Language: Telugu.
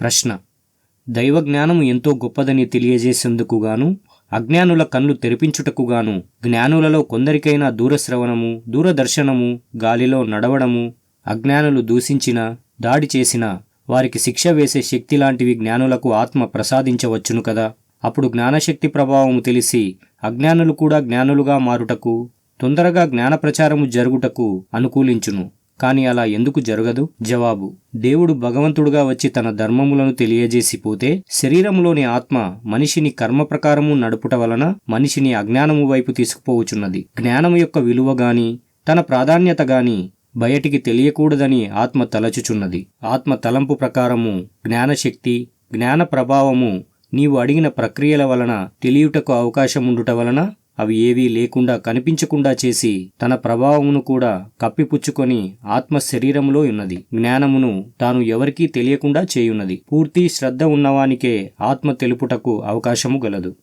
ప్రశ్న. దైవ జ్ఞానము ఎంతో గొప్పదని తెలియజేసేందుకుగాను అజ్ఞానుల కళ్ళు తెరిపించుటకు గాను జ్ఞానులలో కొందరికైనా దూరశ్రవణము దూరదర్శనము గాలిలో నడవడము అజ్ఞానులు దూషించిన దాడి చేసిన వారికి శిక్ష వేసే శక్తి లాంటివి జ్ఞానులకు ఆత్మ ప్రసాదించవచ్చును కదా? అప్పుడు జ్ఞానశక్తి ప్రభావము తెలిసి అజ్ఞానులు కూడా జ్ఞానులుగా మారుటకు తొందరగా జ్ఞాన ప్రచారము జరుగుటకు అనుకూలించును. కాని అలా ఎందుకు జరగదు? జవాబు దేవుడు భగవంతుడుగా వచ్చి తన ధర్మములను తెలియజేసి పోతే శరీరములోని ఆత్మ మనిషిని కర్మ ప్రకారము నడుపుట వలన మనిషిని అజ్ఞానము వైపు తీసుకుపోవచున్నది జ్ఞానము యొక్క విలువ గాని తన ప్రాధాన్యత గాని బయటికి తెలియకూడదని ఆత్మ తలచుచున్నది. ఆత్మ తలంపు ప్రకారము జ్ఞానశక్తి జ్ఞాన ప్రభావము నీవు అడిగిన ప్రక్రియల వలన తెలియుటకు అవకాశం ఉండుట వలన అవి ఏవీ లేకుండా కనిపించకుండా చేసి తన ప్రభావమును కూడా కప్పిపుచ్చుకొని ఆత్మ శరీరములో ఉన్నది. జ్ఞానమును తాను ఎవరికీ తెలియకుండా చేయున్నది. పూర్తి శ్రద్ధ ఉన్నవానికే ఆత్మ తెలుపుటకు అవకాశము గలదు.